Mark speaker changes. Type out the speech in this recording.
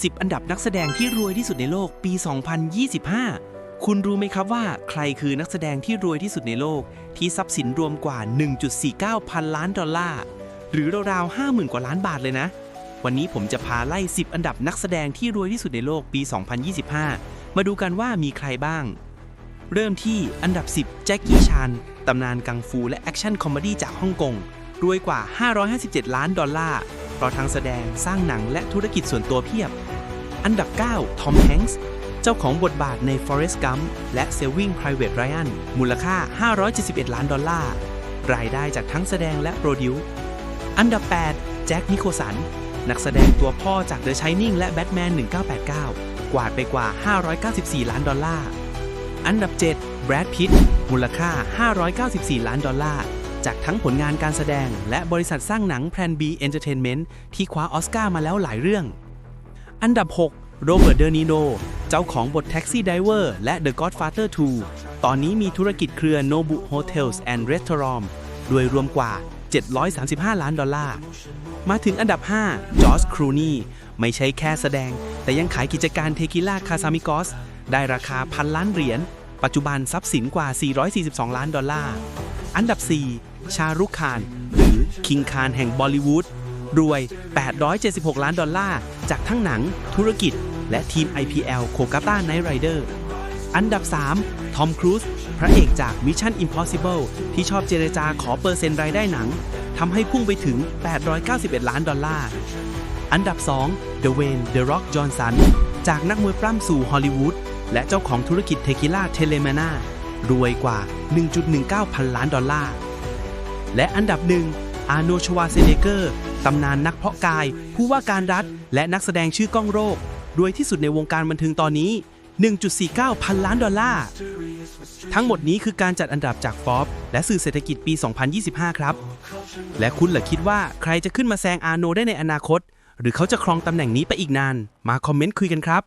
Speaker 1: 10 อันดับนักแสดงที่รวยที่สุดในโลกปี 2025 คุณรู้ไหมครับว่าใครคือนักแสดงที่รวยที่สุดในโลก ที่ทรัพย์สินรวมกว่า 1.49 พันล้านดอลลาร์ หรือราวๆ50,000 กว่าล้านบาทเลยนะ วันนี้ผมจะพาไล่ 10 อันดับนักแสดงที่รวยที่สุดในโลกปี 2025 มาดูกันว่ามีใครบ้าง เริ่มที่อันดับ 10 แจ็คกี้ชานตำนานกังฟูและแอคชั่นคอมเมดี้จากฮ่องกง รวยกว่า 557 ล้านดอลลาร์ เพราะทั้งแสดงสร้างหนังและธุรกิจส่วนตัวเพียบ อันดับ 9 ทอมแฮงส์เจ้าของบทบาทใน Forrest Gump และ Saving Private Ryan มูลค่า 571 ล้านดอลลาร์ รายได้จากทั้งแสดงและโปรดิวอันดับ 8 แจ็คนิโคสัน นักแสดงตัวพ่อจาก The Shining และ Batman 1989 กวาดไปกว่า 594 ล้านดอลลาร์ อันดับ 7 แบรด พิตมูลค่า 594 ล้านดอลลาร์ จากทั้งผลงานการแสดง และบริษัทสร้างหนัง Plan B Entertainment ที่คว้าออสการ์มาแล้วหลายเรื่อง อันดับ 6 โรเบิร์ต เดอร์นิโน เจ้าของบท Taxi Driver และ The Godfather 2 ตอนนี้มีธุรกิจเครือ Nobu Hotels and Restaurant ด้วยรวมกว่า 735 ล้านดอลลาร์ มาถึงอันดับ 5 จอร์จครูนีไม่ใช่แค่แสดง แต่ยังขายกิจการเทคิล่าคาซามิกอสได้ราคาพันล้านเหรียญ ปัจจุบันทรัพย์สินกว่า 442 ล้านดอลลาร์ อันดับ 4 ชารุกคาน หรือคิงคานแห่งบอลิวูดรวย 876 ล้านดอลลาร์ จากทั้งหนัง ธุรกิจ และทีม IPL โคกาต้าไนท์ไรเดอร์ อันดับ 3 ทอมครูซ พระเอกจาก Mission Impossible ที่ชอบเจรจาขอเปอร์เซ็นต์รายได้หนัง ทำให้พุ่งไปถึง 891 ล้านดอลลาร์ อันดับ 2 The Wayne The Rock Johnson จากนักมวยปล้ำสู่ฮอลลีวูด และเจ้าของธุรกิจเทคิล่าเทเลมานารวยกว่า 1.19 พันล้านดอลลาร์ และอันดับหนึ่งอาโนชวาเซเนเกอร์ ตำนานนักเพาะกาย ผู้ว่าการรัฐ และนักแสดงชื่อก้องโรครวยที่สุดในวงการบันเทิงตอนนี้ 1.49 พันล้านดอลลาร์ ทั้งหมดนี้คือการจัดอันดับจากฟอบและสื่อเศรษฐกิจปี 2025 ครับ และคุณเหรอคิดว่าใครจะขึ้นมาแซงอาโนได้ในอนาคต หรือเขาจะครองตำแหน่งนี้ไปอีกนาน มาคอมเมนต์คุยกันครับ